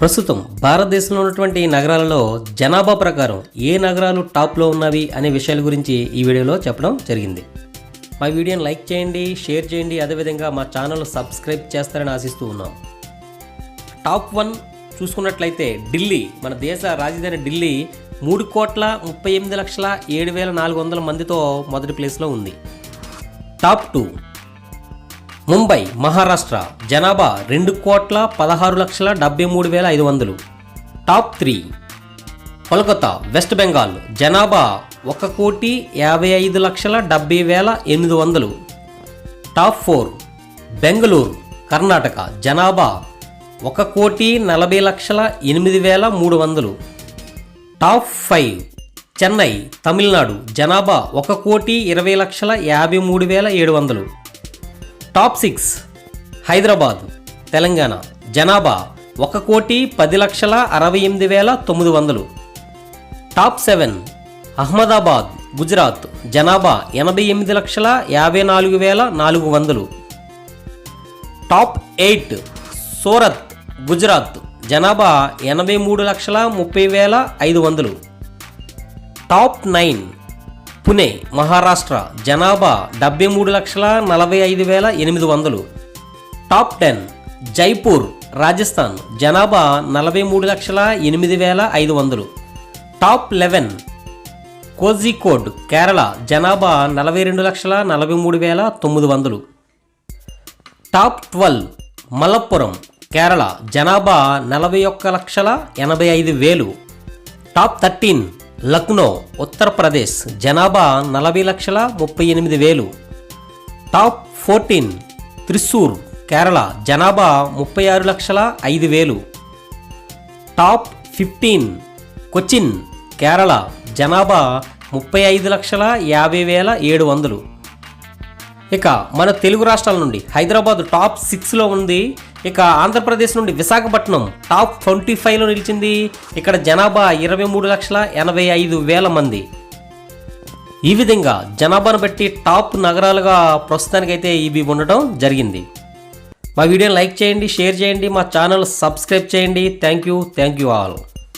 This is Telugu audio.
ప్రస్తుతం భారతదేశంలో ఉన్నటువంటి నగరాలలో జనాభా ప్రకారం ఏ నగరాలు టాప్లో ఉన్నవి అనే విషయాల గురించి ఈ వీడియోలో చెప్పడం జరిగింది. మా వీడియోని లైక్ చేయండి షేర్ చేయండి. అదేవిధంగా మా ఛానల్ సబ్స్క్రైబ్ చేస్తారని ఆశిస్తూ ఉన్నాం. టాప్ వన్ చూసుకున్నట్లయితే ఢిల్లీ మన దేశ రాజధాని ఢిల్లీ మూడు కోట్ల ముప్పై ఎనిమిది లక్షల ఏడు వేల నాలుగు వందల మందితో మొదటి ప్లేస్లో ఉంది. టాప్ టూ ముంబై మహారాష్ట్ర జనాభా రెండు కోట్ల పదహారు లక్షల డెబ్బై మూడు వేల ఐదు వందలు. Top three. కోల్కతా వెస్ట్ బెంగాల్ జనాభా ఒక కోటి యాభై ఐదు లక్షల డెబ్బై వేల ఎనిమిది వందలు. Top four. బెంగళూరు కర్ణాటక జనాభా ఒక కోటి నలభై లక్షల ఎనిమిది వేల మూడు వందలు. Top five. చెన్నై తమిళనాడు జనాభా ఒక కోటి ఇరవై లక్షల యాభై మూడు వేల ఏడు వందలు. టాప్ సిక్స్ హైదరాబాద్ తెలంగాణ జనాభా ఒక కోటి పది లక్షల అరవై ఎనిమిది వేల తొమ్మిది వందలు. టాప్ సెవెన్ అహ్మదాబాద్ గుజరాత్ జనాభా ఎనభై ఎనిమిది లక్షల యాభై నాలుగు వేల నాలుగు వందలు. టాప్ ఎయిట్ సూరత్ గుజరాత్ జనాభా ఎనభై మూడు లక్షల ముప్పై వేల ఐదు వందలు. టాప్ నైన్ పునే మహారాష్ట్ర జనాభా డెబ్బై మూడు లక్షల నలభై ఐదు వేల ఎనిమిది వందలు. టాప్ టెన్ జైపూర్ రాజస్థాన్ జనాభా నలభై మూడు లక్షల ఎనిమిది వేల ఐదు వందలు. టాప్ లెవెన్ కోజికోడ్ కేరళ జనాభా నలభై రెండు లక్షల నలభై మూడు వేల తొమ్మిది వందలు. టాప్ ట్వెల్వ్ మలప్పురం కేరళ జనాభా నలభై ఒక్క లక్షల ఎనభై ఐదు వేలు. టాప్ థర్టీన్ లక్నో ఉత్తరప్రదేశ్ జనాభా నలభై లక్షల ముప్పై ఎనిమిది వేలు. టాప్ ఫోర్టీన్ త్రిశూర్ కేరళ జనాభా ముప్పై ఆరు లక్షల ఐదు వేలు. టాప్ ఫిఫ్టీన్ కొచ్చిన్ కేరళ జనాభా ముప్పై ఐదు లక్షల యాభై వేల ఏడు వందలు. ఇక మన తెలుగు రాష్ట్రాల నుండి హైదరాబాద్ టాప్ సిక్స్లో ఉంది. ఇక ఆంధ్రప్రదేశ్ నుండి విశాఖపట్నం టాప్ ట్వంటీ ఫైవ్లో నిలిచింది. ఇక్కడ జనాభా ఇరవై మూడు లక్షల ఎనభై ఐదు వేల మంది. ఈ విధంగా జనాభాను బట్టి టాప్ నగరాలుగా ప్రస్తుతానికైతే ఇవి ఉండటం జరిగింది. మా వీడియోని లైక్ చేయండి షేర్ చేయండి మా ఛానల్ సబ్స్క్రైబ్ చేయండి. Thank you thank you all.